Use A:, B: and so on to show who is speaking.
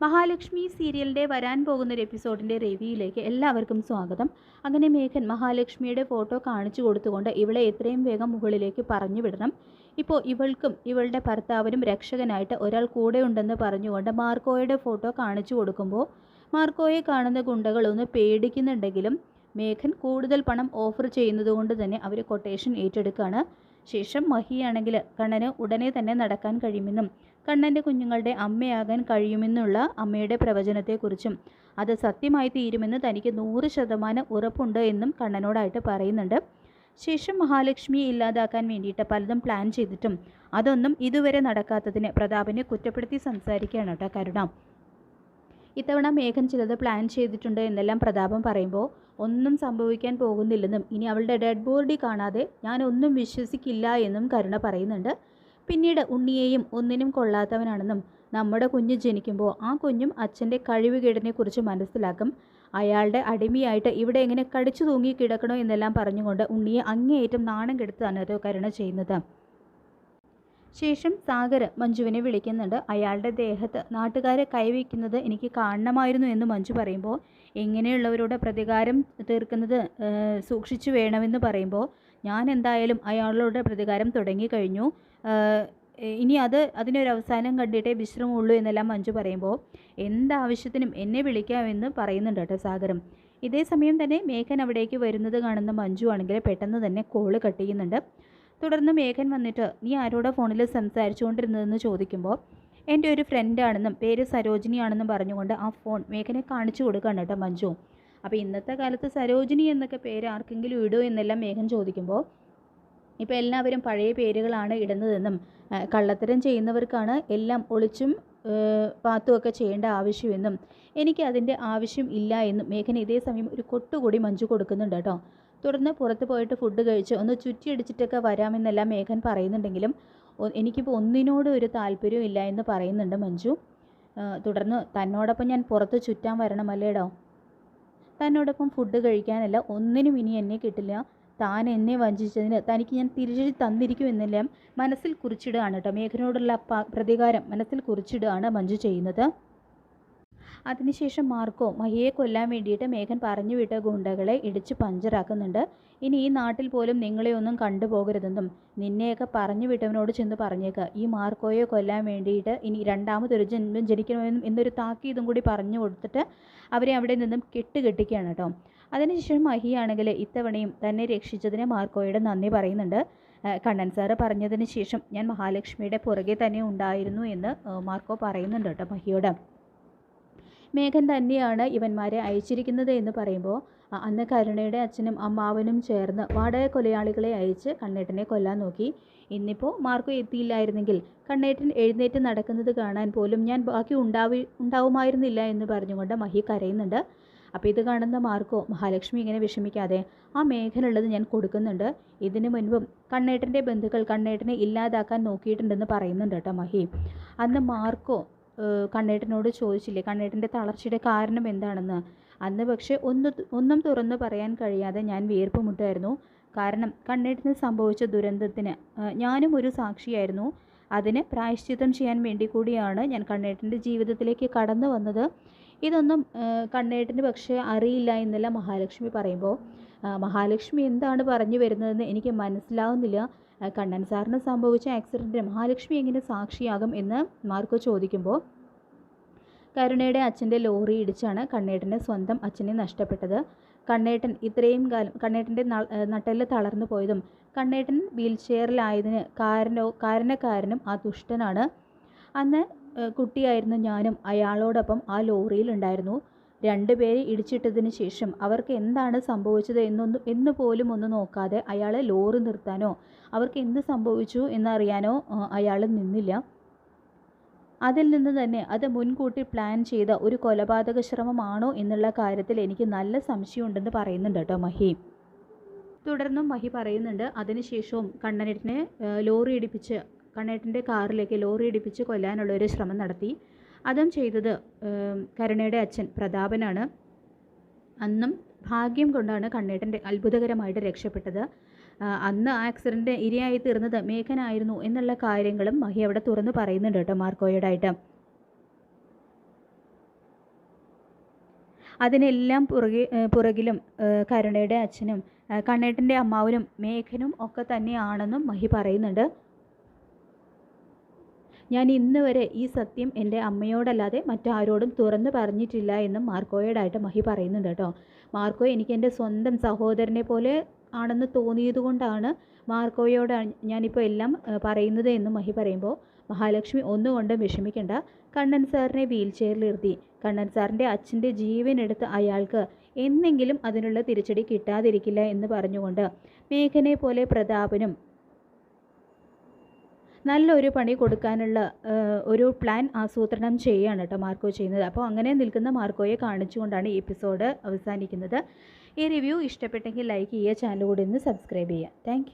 A: മഹാലക്ഷ്മി സീരിയലിന്റെ വരാൻ പോകുന്ന ഒരു എപ്പിസോഡിന്റെ റിവ്യൂയിലേക്ക് എല്ലാവർക്കും സ്വാഗതം. അങ്ങനെ മേഘൻ മഹാലക്ഷ്മിയുടെ ഫോട്ടോ കാണിച്ചു കൊടുത്തുകൊണ്ട് ഇവളെ എത്രയും വേഗം മുകളിലേക്ക് പറഞ്ഞു വിടണം. ഇപ്പോൾ ഇവൾക്കും ഇവളുടെ ഭർത്താവിനും രക്ഷകനായിട്ട് ഒരാൾ കൂടെ ഉണ്ടെന്ന് പറഞ്ഞുകൊണ്ട് മാർക്കോയുടെ ഫോട്ടോ കാണിച്ചു കൊടുക്കുമ്പോൾ മാർക്കോയെ കാണുന്ന ഗുണ്ടകളൊന്ന് പേടിക്കുന്നുണ്ടെങ്കിലും മേഘൻ കൂടുതൽ പണം ഓഫർ ചെയ്യുന്നത് കൊണ്ട് തന്നെ അവർ കൊട്ടേഷൻ ഏറ്റെടുക്കുകയാണ്. ശേഷം മഹിയാണെങ്കിൽ കണ്ണന് ഉടനെ തന്നെ നടക്കാൻ കഴിയുമെന്നും കണ്ണന്റെ കുഞ്ഞുങ്ങളുടെ അമ്മയാകാൻ കഴിയുമെന്നുള്ള അമ്മയുടെ പ്രവചനത്തെക്കുറിച്ചും അത് സത്യമായി തീരുമെന്ന് തനിക്ക് നൂറ് ശതമാനം ഉറപ്പുണ്ട് എന്നും കണ്ണനോടായിട്ട് പറയുന്നുണ്ട്. ശേഷം മഹാലക്ഷ്മിയെ ഇല്ലാതാക്കാൻ വേണ്ടിയിട്ട് പലതും പ്ലാൻ ചെയ്തിട്ടും അതൊന്നും ഇതുവരെ നടക്കാത്തതിന് പ്രതാപനെ കുറ്റപ്പെടുത്തി സംസാരിക്കുകയാണ് കേട്ടോ കരുണ. ഇത്തവണ മേഘൻ ചിലത് പ്ലാൻ ചെയ്തിട്ടുണ്ട് എന്നെല്ലാം പ്രതാപം പറയുമ്പോൾ ഒന്നും സംഭവിക്കാൻ പോകുന്നില്ലെന്നും ഇനി അവളുടെ ഡെഡ് ബോഡി കാണാതെ ഞാൻ ഒന്നും വിശ്വസിക്കില്ല എന്നും കരുണ പറയുന്നുണ്ട്. പിന്നീട് ഉണ്ണിയെയും ഒന്നിനും കൊള്ളാത്തവനാണെന്നും നമ്മുടെ കുഞ്ഞ് ജനിക്കുമ്പോൾ ആ കുഞ്ഞും അച്ഛന്റെ കഴിവുകേടിനെക്കുറിച്ച് മനസ്സിലാക്കും. അയാളുടെ അടിമയായിട്ട് ഇവിടെ എങ്ങനെ കടിച്ചു തൂങ്ങി കിടക്കണോ എന്നെല്ലാം പറഞ്ഞുകൊണ്ട് ഉണ്ണിയെ അങ്ങേയറ്റം നാണം കെടുത്താണ് കരുണ ചെയ്യുന്നത്. ശേഷം സാഗർ മഞ്ജുവിനെ വിളിക്കുന്നുണ്ട്. അയാളുടെ ദേഹത്ത് നാട്ടുകാരെ കൈവയ്ക്കുന്നത് എനിക്ക് കാണണമായിരുന്നു എന്ന് മഞ്ജു പറയുമ്പോൾ എങ്ങനെയുള്ളവരുടെ പ്രതികാരം തീർക്കുന്നത് സൂക്ഷിച്ചു വേണമെന്ന് പറയുമ്പോൾ ഞാൻ എന്തായാലും അയാളുടെ പ്രതികാരം തുടങ്ങിക്കഴിഞ്ഞു. ഇനി അത് അതിനൊരു അവസാനം കണ്ടിട്ടേ വിശ്രമമുള്ളൂ എന്നെല്ലാം മഞ്ജു പറയുമ്പോൾ എന്താവശ്യത്തിനും എന്നെ വിളിക്കാമെന്ന് പറയുന്നുണ്ട് കേട്ടോ സാഗരം ഇതേ സമയം തന്നെ മേഘൻ അവിടേക്ക് വരുന്നത് കാണുന്ന മഞ്ജു ആണെങ്കിൽ പെട്ടെന്ന് തന്നെ കോൾ കട്ട് ചെയ്യുന്നുണ്ട്. തുടർന്ന് മേഘൻ വന്നിട്ട് നീ ആരോടെ ഫോണിൽ സംസാരിച്ചുകൊണ്ടിരുന്നതെന്ന് ചോദിക്കുമ്പോൾ എന്റെ ഒരു ഫ്രണ്ടാണെന്നും പേര് സരോജിനിയാണെന്നും പറഞ്ഞുകൊണ്ട് ആ ഫോൺ മേഘനെ കാണിച്ചു കൊടുക്കുകയാണ് കേട്ടോ മഞ്ജു. അപ്പോൾ ഇന്നത്തെ കാലത്ത് സരോജിനി എന്നൊക്കെ പേര് ആർക്കെങ്കിലും ഇടുമോ എന്നെല്ലാം മേഘൻ ചോദിക്കുമ്പോൾ ഇപ്പോൾ എല്ലാവരും പഴയ പേരുകളാണ് ഇടുന്നതെന്നും കള്ളത്തരം ചെയ്യുന്നവർക്കാണ് എല്ലാം ഒളിച്ചും പാത്തുമൊക്കെ ചെയ്യേണ്ട ആവശ്യമെന്നും എനിക്ക് അതിന്റെ ആവശ്യം ഇല്ല എന്നും മേഘന ഇതേ സമയം ഒരു കൊട്ടുകൂടി മഞ്ജു കൊടുക്കുന്നുണ്ട് കേട്ടോ. തുടർന്ന് പുറത്ത് പോയിട്ട് ഫുഡ് കഴിച്ച് ഒന്ന് ചുറ്റിയടിച്ചിട്ടൊക്കെ വരാമെന്നെല്ലാം മേഘൻ പറയുന്നുണ്ടെങ്കിലും എനിക്കിപ്പോൾ ഒന്നിനോട് ഒരു താല്പര്യവും ഇല്ല എന്ന് പറയുന്നുണ്ട് മഞ്ജു. തുടർന്ന് തന്നോടൊപ്പം ഞാൻ പുറത്ത് ചുറ്റാൻ വരണമല്ലേടോ? തന്നോടൊപ്പം ഫുഡ് കഴിക്കാനല്ല ഒന്നിനും ഇനി എന്നെ കിട്ടില്ല. താൻ എന്നെ വഞ്ചിച്ചതിന് തനിക്ക് ഞാൻ തിരിച്ചു തന്നിരിക്കുമെന്നെല്ലാം മനസ്സിൽ കുറിച്ചിടുകയാണ് കേട്ടോ മേഘനോടുള്ള പ്രതികാരം മനസ്സിൽ കുറിച്ചിടുകയാണ് മഞ്ജു ചെയ്യുന്നത്. അതിനുശേഷം മാർക്കോ മഹിയെ കൊല്ലാൻ വേണ്ടിയിട്ട് മേഘൻ പറഞ്ഞു വിട്ട ഗുണ്ടകളെ ഇടിച്ച് പഞ്ചറാക്കുന്നുണ്ട്. ഇനി ഈ നാട്ടിൽ പോലും നിങ്ങളെയൊന്നും കണ്ടുപോകരുതെന്നും നിന്നെയൊക്കെ പറഞ്ഞു വിട്ടവനോട് ചെന്ന് പറഞ്ഞേക്കുക ഈ മാർക്കോയെ കൊല്ലാൻ വേണ്ടിയിട്ട് ഇനി രണ്ടാമതൊരു ജന്മം ജനിക്കണമെന്നും എന്നൊരു താക്കീതും കൂടി പറഞ്ഞു കൊടുത്തിട്ട് അവരെ അവിടെ നിന്നും കെട്ടുകെട്ടിക്കുകയാണ് കേട്ടോ. അതിനുശേഷം മഹിയാണെങ്കിൽ ഇത്തവണയും തന്നെ രക്ഷിച്ചതിന് മാർക്കോയുടെ നന്ദി പറയുന്നുണ്ട്. കണ്ണൻ സാറ് പറഞ്ഞതിന് ശേഷം ഞാൻ മഹാലക്ഷ്മിയുടെ പുറകെ തന്നെ ഉണ്ടായിരുന്നു എന്ന് മാർക്കോ പറയുന്നുണ്ട് കേട്ടോ മഹിയോട്. മേഘൻ തന്നെയാണ് ഇവന്മാരെ അയച്ചിരിക്കുന്നത് എന്ന് പറയുമ്പോൾ അന്ന് കരുണയുടെ അച്ഛനും അമ്മാവനും ചേർന്ന് വാടക കൊലയാളികളെ അയച്ച് കണ്ണേട്ടനെ കൊല്ലാൻ നോക്കി. ഇന്നിപ്പോൾ മാർക്കോ എത്തിയില്ലായിരുന്നെങ്കിൽ കണ്ണേട്ടൻ എഴുന്നേറ്റ് നടക്കുന്നത് കാണാൻ പോലും ഞാൻ ബാക്കി ഉണ്ടാവി ഉണ്ടാവുമായിരുന്നില്ല എന്ന് പറഞ്ഞുകൊണ്ട് മഹി കരയുന്നുണ്ട്. അപ്പോൾ ഇത് കാണുന്ന മാർക്കോ മഹാലക്ഷ്മി ഇങ്ങനെ വിഷമിക്കാതെ ആ മേഘനുള്ളത് ഞാൻ കൊടുക്കുന്നുണ്ട്. ഇതിനു മുൻപും കണ്ണേട്ടന്റെ ബന്ധുക്കൾ കണ്ണേട്ടനെ ഇല്ലാതാക്കാൻ നോക്കിയിട്ടുണ്ടെന്ന് പറയുന്നുണ്ട് കേട്ടോ മഹി. അന്ന് മാർക്കോ കണ്ണേട്ടനോട് ചോദിച്ചില്ലേ കണ്ണേട്ടന്റെ തളർച്ചയുടെ കാരണം എന്താണെന്ന്? അന്ന് പക്ഷേ ഒന്ന് ഒന്നും തുറന്നു പറയാൻ കഴിയാതെ ഞാൻ വീർപ്പ് മുട്ടായിരുന്നു. കാരണം കണ്ണേട്ടന് സംഭവിച്ച ദുരന്തത്തിന് ഞാനും ഒരു സാക്ഷിയായിരുന്നു. അതിന് പ്രായശ്ചിത്തം ചെയ്യാൻ വേണ്ടി കൂടിയാണ് ഞാൻ കണ്ണേട്ടന്റെ ജീവിതത്തിലേക്ക് കടന്നു വന്നത്. ഇതൊന്നും കണ്ണേട്ടന് പക്ഷേ അറിയില്ല എന്നല്ല മഹാലക്ഷ്മി പറയുമ്പോൾ. മഹാലക്ഷ്മി എന്താണ് പറഞ്ഞു വരുന്നതെന്ന് എനിക്ക് മനസ്സിലാവുന്നില്ല. കണ്ണൻ സാറിന് സംഭവിച്ച ആക്സിഡന്റിന് മഹാലക്ഷ്മി എങ്ങനെ സാക്ഷിയാകും എന്ന് മാർക്കോ ചോദിക്കുമ്പോൾ കരുണയുടെ അച്ഛന്റെ ലോറി ഇടിച്ചാണ് കണ്ണേട്ടന്റെ സ്വന്തം അച്ഛനെ നഷ്ടപ്പെട്ടത്. കണ്ണേട്ടൻ ഇത്രയും കാലം കണ്ണേട്ടന്റെ നട്ടെല്ല് തളർന്നു പോയതും കണ്ണേട്ടൻ വീൽ ചെയറിലായതിന് കാരനോ കാരണക്കാരനും ആ ദുഷ്ടനാണ്. അന്ന് കുട്ടിയായിരുന്ന ഞാനും. അയാളോടൊപ്പം ആ ലോറിയിൽ ഉണ്ടായിരുന്നു. രണ്ടുപേരെ ഇടിച്ചിട്ടതിന് ശേഷം അവർക്ക് എന്താണ് സംഭവിച്ചത് എന്നൊന്നും എന്ന് പോലും ഒന്ന് നോക്കാതെ അയാളെ ലോറി നിർത്താനോ അവർക്ക് എന്ത് സംഭവിച്ചു എന്നറിയാനോ അയാൾ നിന്നില്ല. അതിൽ നിന്ന് തന്നെ അത് മുൻകൂട്ടി പ്ലാൻ ചെയ്ത ഒരു കൊലപാതക ശ്രമമാണോ എന്നുള്ള കാര്യത്തിൽ എനിക്ക് നല്ല സംശയമുണ്ടെന്ന് പറയുന്നുണ്ട് കേട്ടോ മഹി. തുടർന്നും മഹി പറയുന്നുണ്ട് അതിനുശേഷവും കണ്ണനേട്ടനെ ലോറി ഇടിപ്പിച്ച് കണ്ണേട്ടന്റെ കാറിലേക്ക് ലോറി ഇടിപ്പിച്ച് കൊല്ലാനുള്ള ഒരു ശ്രമം നടത്തി. അതും ചെയ്തത് കരുണയുടെ അച്ഛൻ പ്രതാപനാണ്. അന്നും ഭാഗ്യം കൊണ്ടാണ് കണ്ണേട്ടന്റെ അത്ഭുതകരമായിട്ട് രക്ഷപ്പെട്ടത്. അന്ന് ആക്സിഡന്റ് ഇരയായി തീർന്നത് മേഘനായിരുന്നു എന്നുള്ള കാര്യങ്ങളും മഹി അവിടെ തുറന്നു പറയുന്നുണ്ട് കേട്ടോ മാർക്കോയോടായിട്ട്. അതിനെല്ലാം പുറകെ പുറകിലും കരുണയുടെ അച്ഛനും കണ്ണേട്ടന്റെ അമ്മാവനും മേഘനും ഒക്കെ തന്നെയാണെന്നും മഹി പറയുന്നുണ്ട്. ഞാൻ ഇന്ന് വരെ ഈ സത്യം എന്റെ അമ്മയോടല്ലാതെ മറ്റാരോടും തുറന്നു പറഞ്ഞിട്ടില്ല എന്നും മാർക്കോയോടായിട്ട് മഹി പറയുന്നുണ്ട് കേട്ടോ. മാർക്കോ എനിക്ക് എന്റെ സ്വന്തം സഹോദരനെ പോലെ ആണെന്ന് തോന്നിയത് കൊണ്ടാണ് മാർക്കോയോട് ഞാനിപ്പോൾ എല്ലാം പറയുന്നത് എന്നും മഹി പറയുമ്പോൾ മഹാലക്ഷ്മി ഒന്നുകൊണ്ടും വിഷമിക്കേണ്ട. കണ്ണൻ സാറിനെ വീൽ ചെയറിലിരുത്തി കണ്ണൻ സാറിന്റെ അച്ഛന്റെ ജീവനെടുത്ത് അയാൾക്ക് എന്നെങ്കിലും അതിനുള്ള തിരിച്ചടി കിട്ടാതിരിക്കില്ല എന്ന് പറഞ്ഞുകൊണ്ട് മേഘനെ പോലെ പ്രതാപനും നല്ലൊരു പണി കൊടുക്കാനുള്ള ഒരു പ്ലാൻ ആസൂത്രണം ചെയ്യുകയാണ് കേട്ടോ മാർക്കോ ചെയ്യുന്നത്. അപ്പോൾ അങ്ങനെ നിൽക്കുന്ന മാർക്കോയെ കാണിച്ചുകൊണ്ടാണ് ഈ എപ്പിസോഡ് അവസാനിക്കുന്നത്. ഈ റിവ്യൂ ഇഷ്ടപ്പെട്ടെങ്കിൽ ലൈക്ക് ചെയ്യുക ചാനൽ കൂടി ഒന്ന് സബ്സ്ക്രൈബ് ചെയ്യുക. താങ്ക്